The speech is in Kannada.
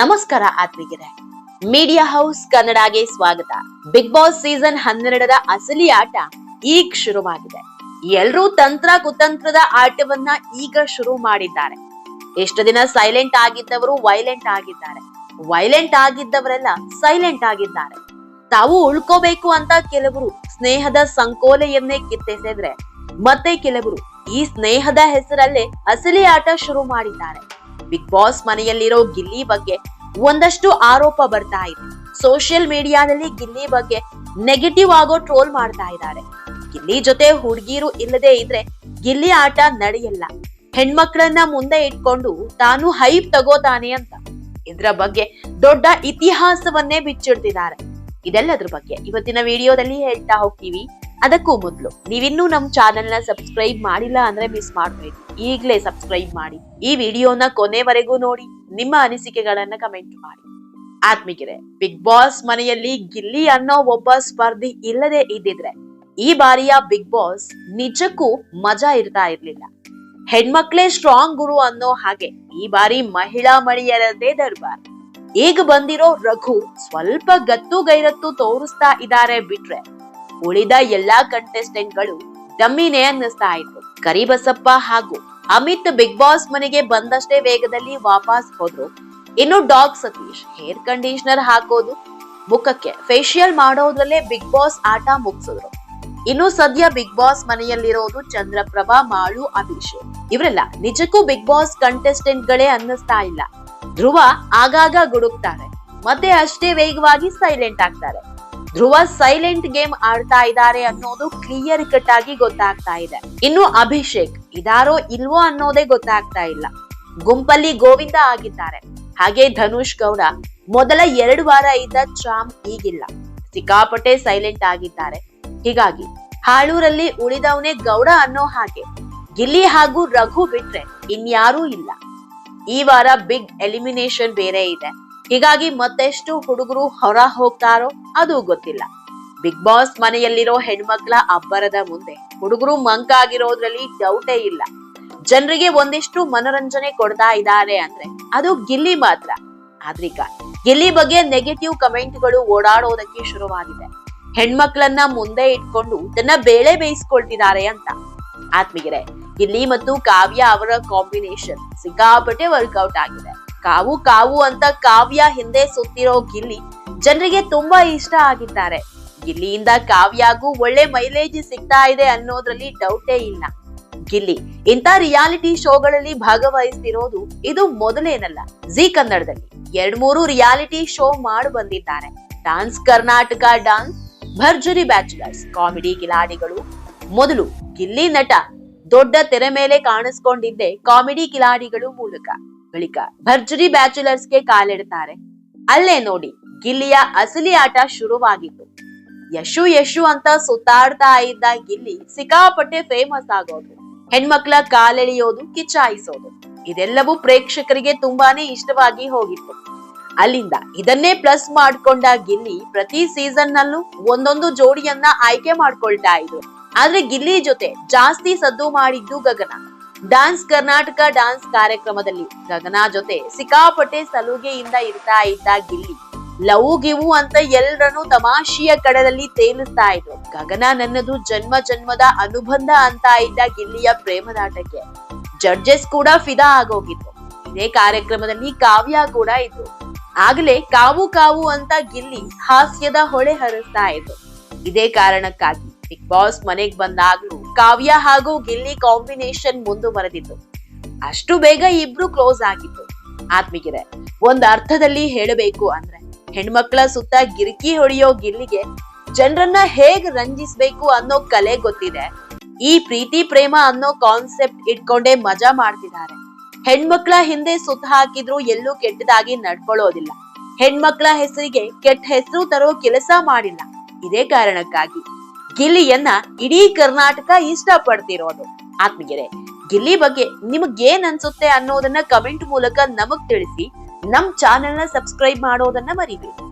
ನಮಸ್ಕಾರ ಆತ್ಮಿಗೆರೆ ಮೀಡಿಯಾ ಹೌಸ್ ಕನ್ನಡಗೆ ಸ್ವಾಗತ. ಬಿಗ್ ಬಾಸ್ ಸೀಸನ್ ಹನ್ನೆರಡರ ಅಸಲಿ ಆಟ ಈಗ ಶುರುವಾಗಿದೆ. ಎಲ್ರೂ ತಂತ್ರ ಕುತಂತ್ರದ ಆಟವನ್ನ ಈಗ ಶುರು ಮಾಡಿದ್ದಾರೆ. ಎಷ್ಟು ದಿನ ಸೈಲೆಂಟ್ ಆಗಿದ್ದವರು ವೈಲೆಂಟ್ ಆಗಿದ್ದಾರೆ. ವೈಲೆಂಟ್ ಆಗಿದ್ದವರೆಲ್ಲ ಸೈಲೆಂಟ್ ಆಗಿದ್ದಾರೆ. ತಾವು ಉಳ್ಕೋಬೇಕು ಅಂತ ಕೆಲವರು ಸ್ನೇಹದ ಸಂಕೋಲೆಯನ್ನೇ ಕಿತ್ತೆಸೆದ್ರೆ, ಮತ್ತೆ ಕೆಲವರು ಈ ಸ್ನೇಹದ ಹೆಸರಲ್ಲೇ ಅಸಲಿ ಆಟ ಶುರು ಮಾಡಿದ್ದಾರೆ. ಬಿಗ್ ಬಾಸ್ ಮನೆಯಲ್ಲಿರೋ ಗಿಲ್ಲಿ ಬಗ್ಗೆ ಒಂದಷ್ಟು ಆರೋಪ ಬರ್ತಾ ಇದೆ. ಸೋಷಿಯಲ್ ಮೀಡಿಯಾದಲ್ಲಿ ಗಿಲ್ಲಿ ಬಗ್ಗೆ ನೆಗೆಟಿವ್ ಆಗೋ ಟ್ರೋಲ್ ಮಾಡ್ತಾ ಇದ್ದಾರೆ. ಗಿಲ್ಲಿ ಜೊತೆ ಹುಡುಗಿರು ಇಲ್ಲದೆ ಇದ್ರೆ ಗಿಲ್ಲಿ ಆಟ ನಡೆಯಲ್ಲ. ಹೆಣ್ಮಕ್ಳನ್ನ ಮುಂದೆ ಇಟ್ಕೊಂಡು ತಾನು ಹೈಪ್ ತಗೋತಾನೆ ಅಂತ. ಇದ್ರ ಬಗ್ಗೆ ದೊಡ್ಡ ಇತಿಹಾಸವನ್ನೇ ಬಿಚ್ಚಿಡ್ತಿದ್ದಾರೆ. ಇದೆಲ್ಲದ್ರ ಬಗ್ಗೆ ಇವತ್ತಿನ ವಿಡಿಯೋದಲ್ಲಿ ಹೇಳ್ತಾ ಹೋಗ್ತೀವಿ. ಅದಕ್ಕೂ ಮೊದಲು ನೀವಿನ್ನೂ ನಮ್ ಚಾನೆಲ್ನ ಸಬ್ಸ್ಕ್ರೈಬ್ ಮಾಡಿಲ್ಲ ಅಂದ್ರೆ ಮಿಸ್ ಮಾಡಬೇಡಿ. ಈಗಲೇ ಸಬ್ಸ್ಕ್ರೈಬ್ ಮಾಡಿ. ಈ ವಿಡಿಯೋನ ಕೊನೆವರೆಗೂ ನೋಡಿ. ನಿಮ್ಮ ಅನಿಸಿಕೆಗಳನ್ನ ಕಮೆಂಟ್ ಮಾಡಿ. ಆತ್ಮಿಕರೆ ಬಿಗ್ ಬಾಸ್ ಮನೆಯಲ್ಲಿ ಗಿಲ್ಲಿ ಅನ್ನೋ ಒಬ್ಬ ಸ್ಪರ್ಧಿ ಇಲ್ಲದೆ ಇದ್ದಿದ್ರೆ, ಈ ಬಾರಿಯ ಬಿಗ್ ಬಾಸ್ ನಿಜಕ್ಕೂ ಮಜಾ ಇರ್ತಾ ಇರ್ಲಿಲ್ಲ. ಹೆಣ್ಮಕ್ಳೇ ಸ್ಟ್ರಾಂಗ್ ಗುರು ಅನ್ನೋ ಹಾಗೆ ಈ ಬಾರಿ ಮಹಿಳಾ ಮಣಿಯರದೇ ದರ್ಬಾರ್. ಈಗ ಬಂದಿರೋ ರಘು ಸ್ವಲ್ಪ ಗತ್ತು ಗೈರತ್ತು ತೋರಿಸ್ತಾ ಇದ್ದಾರೆ ಬಿಟ್ರೆ, ಉಳಿದ ಎಲ್ಲಾ ಕಂಟೆಸ್ಟೆಂಟ್ಗಳು ಡಮ್ಮಿನೇ ಅನ್ನಿಸ್ತಾ ಇದ್ರು. ಕರಿಬಸಪ್ಪ ಹಾಗೂ ಅಮಿತ್ ಬಿಗ್ ಬಾಸ್ ಮನೆಗೆ ಬಂದಷ್ಟೇ ವೇಗದಲ್ಲಿ ವಾಪಸ್ ಹೋದ್ರು. ಇನ್ನು ಡಾಗ್ ಸತೀಶ್ ಹೇರ್ ಕಂಡೀಷನರ್ ಹಾಕೋದು. ಮುಖಕ್ಕೆ ಫೇಶಿಯಲ್ ಮಾಡೋದ್ರಲ್ಲೇ ಬಿಗ್ ಬಾಸ್ ಆಟ ಮುಗಿಸಿದ್ರು. ಇನ್ನು ಸದ್ಯ ಬಿಗ್ ಬಾಸ್ ಮನೆಯಲ್ಲಿರೋದು ಚಂದ್ರಪ್ರಭಾ, ಮಾಳು, ಅಭಿಷೇಕ್. ಇವರೆಲ್ಲ ನಿಜಕ್ಕೂ ಬಿಗ್ ಬಾಸ್ ಕಂಟೆಸ್ಟೆಂಟ್ ಗಳೇ ಅನ್ನಿಸ್ತಾ ಇಲ್ಲ. ಧ್ರುವ ಆಗಾಗ ಗುಡುಕ್ತಾರೆ. ಮತ್ತೆ ಅಷ್ಟೇ ವೇಗವಾಗಿ ಸೈಲೆಂಟ್ ಆಗ್ತಾರೆ. ಧ್ರುವ ಸೈಲೆಂಟ್ ಗೇಮ್ ಆಡ್ತಾ ಇದ್ದಾರೆ ಅನ್ನೋದು ಕ್ಲಿಯರ್ ಕಟ್ ಆಗಿ ಗೊತ್ತಾಗ್ತಾ ಇದೆ. ಇನ್ನು ಅಭಿಷೇಕ್ ಇದಾರೋ ಇಲ್ವೋ ಅನ್ನೋದೇ ಗೊತ್ತಾಗ್ತಾ ಇಲ್ಲ. ಗುಂಪಲ್ಲಿ ಗೋವಿಂದ ಆಗಿದ್ದಾರೆ. ಹಾಗೆ ಧನುಷ್ ಗೌಡ ಮೊದಲ ಎರಡು ವಾರ ಇದ್ದ ಚಾಮ್ ಈಗಿಲ್ಲ. ಸಿಕ್ಕಾಪಟ್ಟೆ ಸೈಲೆಂಟ್ ಆಗಿದ್ದಾರೆ. ಹೀಗಾಗಿ ಹಾಳೂರಲ್ಲಿ ಉಳಿದವನೇ ಗೌಡ ಅನ್ನೋ ಹಾಗೆ. ಗಿಲ್ಲಿ ಹಾಗೂ ರಘು ಬಿಟ್ರೆ ಇನ್ಯಾರೂ ಇಲ್ಲ. ಈ ವಾರ ಬಿಗ್ ಎಲಿಮಿನೇಷನ್ ಬೇರೆ ಇದೆ. ಹೀಗಾಗಿ ಮತ್ತೆಷ್ಟು ಹುಡುಗರು ಹೊರ ಹೋಗ್ತಾರೋ ಅದು ಗೊತ್ತಿಲ್ಲ. ಬಿಗ್ ಬಾಸ್ ಮನೆಯಲ್ಲಿರೋ ಹೆಣ್ಮಕ್ಳ ಅಬ್ಬರದ ಮುಂದೆ ಹುಡುಗರು ಮಂಕಾಗಿರೋದ್ರಲ್ಲಿ ಡೌಟೇ ಇಲ್ಲ. ಜನರಿಗೆ ಒಂದಿಷ್ಟು ಮನೋರಂಜನೆ ಕೊಡ್ತಾ ಇದ್ದಾರೆ ಅಂದ್ರೆ ಅದು ಗಿಲ್ಲಿ ಮಾತ್ರ. ಆದ್ರೀಗ ಗಿಲ್ಲಿ ಬಗ್ಗೆ ನೆಗೆಟಿವ್ ಕಮೆಂಟ್ಗಳು ಓಡಾಡೋದಕ್ಕೆ ಶುರುವಾಗಿದೆ. ಹೆಣ್ಮಕ್ಳನ್ನ ಮುಂದೆ ಇಟ್ಕೊಂಡು ತನ್ನ ಬೇಳೆ ಬೇಯಿಸ್ಕೊಳ್ತಿದ್ದಾರೆ ಅಂತ. ಆತ್ಮಿಗೆರೆ ಗಿಲ್ಲಿ ಮತ್ತು ಕಾವ್ಯ ಅವರ ಕಾಂಬಿನೇಷನ್ ಸಿಕ್ಕಾಪಟ್ಟೆ ವರ್ಕೌಟ್ ಆಗಿದೆ. ಕಾವು ಕಾವು ಅಂತ ಕಾವ್ಯ ಹಿಂದೆ ಸುತ್ತಿರೋ ಗಿಲ್ಲಿ ಜನರಿಗೆ ತುಂಬಾ ಇಷ್ಟ ಆಗಿದ್ದಾರೆ. ಗಿಲ್ಲಿಯಿಂದ ಕಾವ್ಯಾಗೂ ಒಳ್ಳೆ ಮೈಲೇಜ್ ಸಿಗ್ತಾ ಇದೆ ಅನ್ನೋದ್ರಲ್ಲಿ ಡೌಟೇ ಇಲ್ಲ. ಗಿಲ್ಲಿ, ಇಂಥ ರಿಯಾಲಿಟಿ ಶೋಗಳಲ್ಲಿ ಭಾಗವಹಿಸ್ತಿರೋದು ಇದು ಮೊದಲೇನಲ್ಲ, ಜಿ ಕನ್ನಡದಲ್ಲಿ. ಎರಡ್ ಮೂರು ರಿಯಾಲಿಟಿ ಶೋ ಮಾಡಿ ಬಂದಿದ್ದಾರೆ. Dance Karnataka dance, Bharjari bachelors, comedy ಕಿಲಾಡಿಗಳು. ಮೊದಲು ಗಿಲ್ಲಿ ನಟ ದೊಡ್ಡ ತೆರೆ ಮೇಲೆ ಕಾಣಿಸ್ಕೊಂಡಿದ್ದೆ ಕಾಮಿಡಿ ಕಿಲಾಡಿಗಳು ಮೂಲಕ. ಬಳಿಕ ಭರ್ಜರಿ ಬ್ಯಾಚುಲರ್ಸ್ಗೆ ಕಾಲಿಡ್ತಾರೆ. ಅಲ್ಲೇ ನೋಡಿ ಗಿಲ್ಲಿಯ ಅಸಲಿ ಆಟ ಶುರುವಾಗಿತ್ತು. ಯಶು ಯಶು ಅಂತ ಸುತ್ತಾಡ್ತಾ ಇದ್ದ ಗಿಲ್ಲಿ ಸಿಕ್ಕಾಪಟ್ಟೆ ಫೇಮಸ್ ಆಗೋದು, ಹೆಣ್ಮಕ್ಳ ಕಾಲೆಳೆಯೋದು, ಕಿಚ್ಚಾಯಿಸೋದು. ಇದೆಲ್ಲವೂ ಪ್ರೇಕ್ಷಕರಿಗೆ ತುಂಬಾನೇ ಇಷ್ಟವಾಗಿ ಹೋಗಿತ್ತು. ಅಲ್ಲಿಂದ ಇದನ್ನೇ ಪ್ಲಸ್ ಮಾಡ್ಕೊಂಡ ಗಿಲ್ಲಿ ಪ್ರತಿ ಸೀಸನ್ ನಲ್ಲೂ ಒಂದೊಂದು ಜೋಡಿಯನ್ನ ಆಯ್ಕೆ ಮಾಡ್ಕೊಳ್ತಾ ಇದ್ರು. ಆದ್ರೆ ಗಿಲ್ಲಿ ಜೊತೆ ಜಾಸ್ತಿ ಸದ್ದು ಮಾಡಿದ್ದು ಗಗನ. ಡಾನ್ಸ್ ಕರ್ನಾಟಕ ಡಾನ್ಸ್ ಕಾರ್ಯಕ್ರಮದಲ್ಲಿ ಗಗನ ಜೊತೆ ಸಿಕ್ಕಾಪಟ್ಟೆ ಸಲುಗೆಯಿಂದ ಇರ್ತಾ ಇದ್ದ ಗಿಲ್ಲಿ, ಲವ್ ಗಿವು ಅಂತ ಎಲ್ಲರನ್ನು ತಮಾಷೆಯ ಕಡದಲ್ಲಿ ತೇಲಿಸ್ತಾ ಇದ್ರು. ಗಗನ ನನ್ನದು ಜನ್ಮ ಜನ್ಮದ ಅನುಬಂಧ ಅಂತ ಇದ್ದ ಗಿಲ್ಲಿಯ ಪ್ರೇಮದಾಟಕ್ಕೆ ಜಡ್ಜಸ್ ಕೂಡ ಫಿದಾ ಆಗೋಗಿತ್ತು ಇದೇ ಕಾರ್ಯಕ್ರಮದಲ್ಲಿ ಕಾವ್ಯ ಕೂಡ ಇದ್ರು. ಆಗಲೇ ಕಾವು ಕಾವು ಅಂತ ಗಿಲ್ಲಿ ಹಾಸ್ಯದ ಹೊಳೆ ಹರಿಸ್ತಾ ಇದ್ರು. ಇದೇ ಕಾರಣಕ್ಕಾಗಿ ಬಿಗ್ ಬಾಸ್ ಮನೆಗ್ ಬಂದಾಗ್ಲೂ ಕಾವ್ಯ ಹಾಗೂ ಗಿಲ್ಲಿ ಕಾಂಬಿನೇಷನ್ ಮುಂದುವರೆದಿತ್ತು. ಅಷ್ಟು ಬೇಗ ಇಬ್ರು ಕ್ಲೋಸ್ ಆಗಿತ್ತು. ಆತ್ಮಿಗಿರೆ, ಒಂದ್ ಅರ್ಥದಲ್ಲಿ ಹೇಳಬೇಕು ಅಂದ್ರೆ ಹೆಣ್ಮಕ್ಳ ಸುತ್ತ ಗಿರಿಕಿ ಹೊಡೆಯೋ ಗಿಲ್ಲಿಗೆ ಜನರನ್ನ ಹೇಗ್ ರಂಜಿಸ್ಬೇಕು ಅನ್ನೋ ಕಲೆ ಗೊತ್ತಿದೆ. ಈ ಪ್ರೀತಿ ಪ್ರೇಮ ಅನ್ನೋ ಕಾನ್ಸೆಪ್ಟ್ ಇಟ್ಕೊಂಡೇ ಮಜಾ ಮಾಡ್ತಿದ್ದಾರೆ. ಹೆಣ್ಮಕ್ಳ ಹಿಂದೆ ಸುತ್ತ ಹಾಕಿದ್ರು ಎಲ್ಲೂ ಕೆಟ್ಟದಾಗಿ ನಡ್ಕೊಳ್ಳೋದಿಲ್ಲ. ಹೆಣ್ಮಕ್ಳ ಹೆಸರಿಗೆ ಕೆಟ್ಟ ಹೆಸರು ತರೋ ಕೆಲಸ ಮಾಡಿಲ್ಲ. ಇದೇ ಕಾರಣಕ್ಕಾಗಿ. ಗಿಲ್ಲಿಯನ್ನ ಇಡೀ ಕರ್ನಾಟಕ ಇಷ್ಟ ಪಡ್ತಿರೋದು ಗಿಲ್ಲಿ ಬಗ್ಗೆ ನಿಮಗೇನ್ ಅನ್ಸುತ್ತೆ ಅನ್ನೋದನ್ನ ಕಮೆಂಟ್ ಮೂಲಕ ನಮಗ್ ತಿಳಿಸಿ, ನಮ್ ಚಾನೆಲ್ನ ಸಬ್ಸ್ಕ್ರೈಬ್ ಮಾಡೋದನ್ನ ಮರಿಬೇಡಿ.